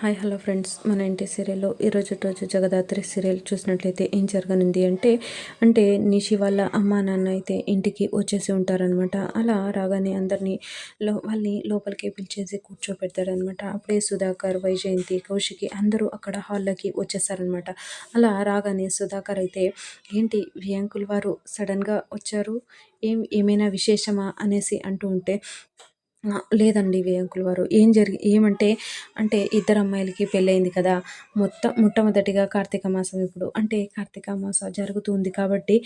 Hi hello friends. మన ఇంటి సీరియల్లో ఈరోజు రోజు జగదాత్రి సీరియల్ చూసినట్లయితే ఏం జరగనుంది అంటే అంటే నిషి వాళ్ళ అమ్మ నాన్న అయితే ఇంటికి వచ్చేసి ఉంటారనమాట అలా రాగానే అందరినీ లో వాళ్ళని లోపలికి పిలిచేసి కూర్చోబెడతారనమాట అప్పుడే సుధాకర్ వైజయంతి కౌశికి అందరూ అక్కడ హాల్లోకి వచ్చేసారనమాట అలా రాగానే సుధాకర్ అయితే ఏంటి వియంకుల్ వారు సడన్గా వచ్చారు? ఏం ఏమైనా విశేషమా? అనేసి అంటూ ఉంటే లేదండి వేయంకుల వారు. ఏం జరిగి ఏమంటే, అంటే ఇద్దరు అమ్మాయిలకి పెళ్ళయింది కదా! మొత్తం మొట్టమొదటిగా కార్తీక మాసం ఇప్పుడు. అంటే కార్తీక మాసం జరుగుతుంది కాబట్టి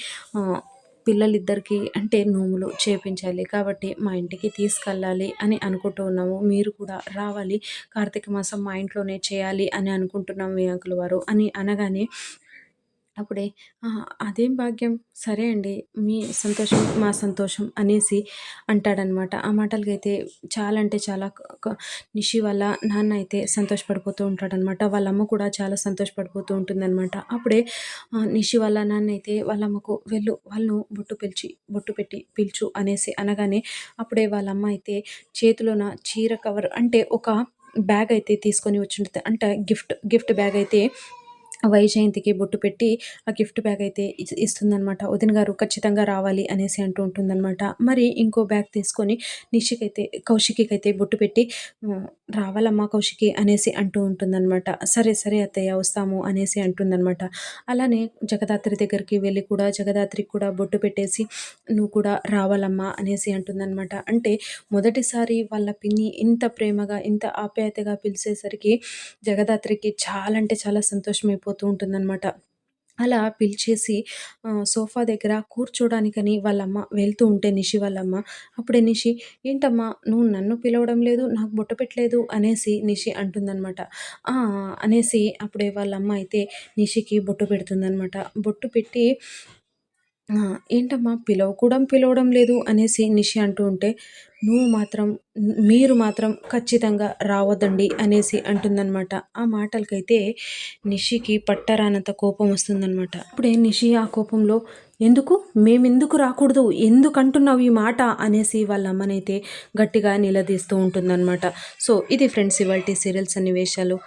పిల్లలిద్దరికీ అంటే నోములు చేపించాలి. కాబట్టి మా ఇంటికి తీసుకెళ్ళాలి అని అనుకుంటూ ఉన్నాము. మీరు కూడా రావాలి. కార్తీక మాసం మా ఇంట్లోనే చేయాలి అని అనుకుంటున్నాం వేయంకుల వారు అని అనగానే అప్పుడే అదేం భాగ్యం? సరే అండి మీ సంతోషం మా సంతోషం అనేసి అంటాడనమాట. ఆ మాటలకైతే చాలా అంటే చాలా నిషి వాళ్ళ నాన్న అయితే సంతోషపడిపోతూ ఉంటాడనమాట. వాళ్ళ అమ్మ కూడా చాలా సంతోషపడిపోతూ ఉంటుందన్నమాట అప్పుడే నిషి వాళ్ళ నాన్న అయితే వాళ్ళ అమ్మకు వెళ్ళు వాళ్ళను బొట్టు పిలిచి బొట్టు పెట్టి పిలుచు అనేసి అనగానే అప్పుడే వాళ్ళ అమ్మ అయితే చేతిలోన చీర కవర్ అంటే ఒక బ్యాగ్ అయితే తీసుకొని వచ్చి ఉంటుంది అంటే గిఫ్ట్ గిఫ్ట్ బ్యాగ్ అయితే వైజయంతికి బొట్టు పెట్టి ఆ గిఫ్ట్ బ్యాగ్ అయితే ఇస్తుందనమాట వదిన గారు ఖచ్చితంగా రావాలి అనేసి అంటూ ఉంటుందన్నమాట. మరి ఇంకో బ్యాగ్ తీసుకొని నిషికైతే కౌశికి అయితే బొట్టు పెట్టి రావాలమ్మా కౌశికి అనేసి అంటూ ఉంటుందన్నమాట. సరే సరే అత్తయ్య వస్తాము అనేసి అంటుందన్నమాట. అలానే జగదాత్రి దగ్గరికి వెళ్ళి కూడా జగదాత్రికి కూడా బొట్టు పెట్టేసి నువ్వు కూడా రావాలమ్మా అనేసి అంటుందన్నమాట. అంటే మొదటిసారి వాళ్ళ పిన్ని ఇంత ప్రేమగా ఇంత ఆప్యాయతగా పిలిచేసరికి జగదాత్రికి చాలా అంటే చాలా సంతోషమైపోతుంది. అయిపోతూ ఉంటుందన్నమాట. అలా పిలిచేసి సోఫా దగ్గర కూర్చోడానికని వాళ్ళమ్మ వెళ్తూ ఉంటే నిషి వాళ్ళమ్మ అప్పుడే నిషి ఏంటమ్మా నువ్వు నన్ను పిలవడం లేదు నాకు బుట్ట పెట్టలేదు అనేసి నిషి అంటుందన్నమాట. అనేసి అప్పుడే వాళ్ళమ్మ అయితే నిషికి బొట్టు పెడుతుందనమాట బొట్టు పెట్టి ఏంటమ్మా? పిలవకూడం పిలవడం లేదు అనేసి నిషి అంటూ ఉంటే నువ్వు మాత్రం మీరు మాత్రం ఖచ్చితంగా రావద్దండి అనేసి అంటుందన్నమాట. ఆ మాటలకైతే నిషికి పట్టరానంత కోపం వస్తుందన్నమాట. అప్పుడే నిషి ఆ కోపంలో ఎందుకు? మేమెందుకు రాకూడదు? ఎందుకు అంటున్నావు ఈ మాట? అనేసి వాళ్ళ అమ్మనైతే గట్టిగా నిలదీస్తూ ఉంటుందన్నమాట. సో ఇది ఫ్రెండ్స్ ఇవాళ సీరియల్ సన్నివేశాలు.